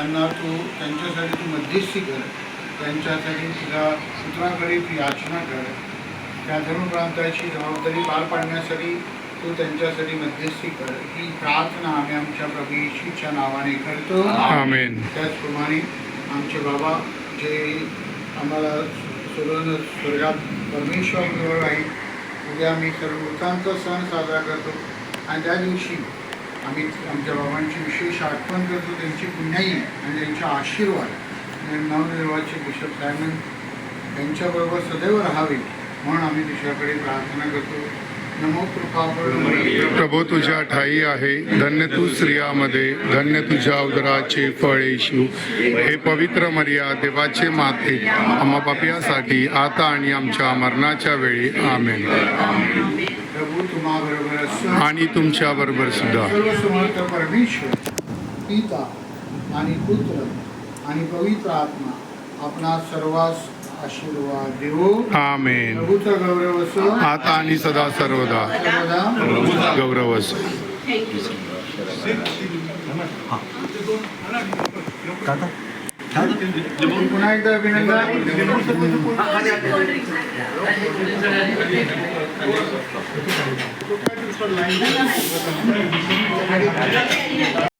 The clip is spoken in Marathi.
त्यांना तू त्यांच्यासाठी तू मध्यस्थी कर. त्यांच्यासाठी तुझ्या पुत्राकडे तू याचना कर. त्या धर्म प्रांताची जबाबदारी पार पाडण्यासाठी तू त्यांच्यासाठी मध्यस्थी कर. ही प्रार्थना आम्ही आमच्या प्रभू येशूच्या नावाने करतो. आमेन. त्याचप्रमाणे आमचे बाबा जे आम्हाला सोडून स्वर्गात परमेश्वराजवळ आहे उद्या आम्ही सर्व वृत्तांचा सण साजरा करतो. आणि त्या दिवशी आम्ही आमच्या बाबांची विशेष आठवण करतो त्यांची पुण्याई आणि त्यांचे आशीर्वाद. आणि नवनिर्वाचित बिशप सायमन त्यांच्याबरोबर सदैव राहावे म्हणून आम्ही तिच्याकडे प्रार्थना करतो. प्रभू तुझ्या ठाई आहे. धन्य तू स्त्रियामध्ये. धन्य तुझ्या उदराचे फळ येशू. हे पवित्र मर्या देवाचे माते आम्हा पापियासाठी आता आणि आमच्या मरणाच्या वेळी. आमेन. आणि तुमच्या बरोबर सुद्धा परमेश्वर पिता आणि पुत्र आणि पवित्र आत्मा आपणा सर्वांस आशीर्वाद देवो आमेन. प्रभूचा गौरव असो. आता आणि सदा सर्वदा सर्वदा. गौरव असो. पुन्हा एकदा अभिनंदन.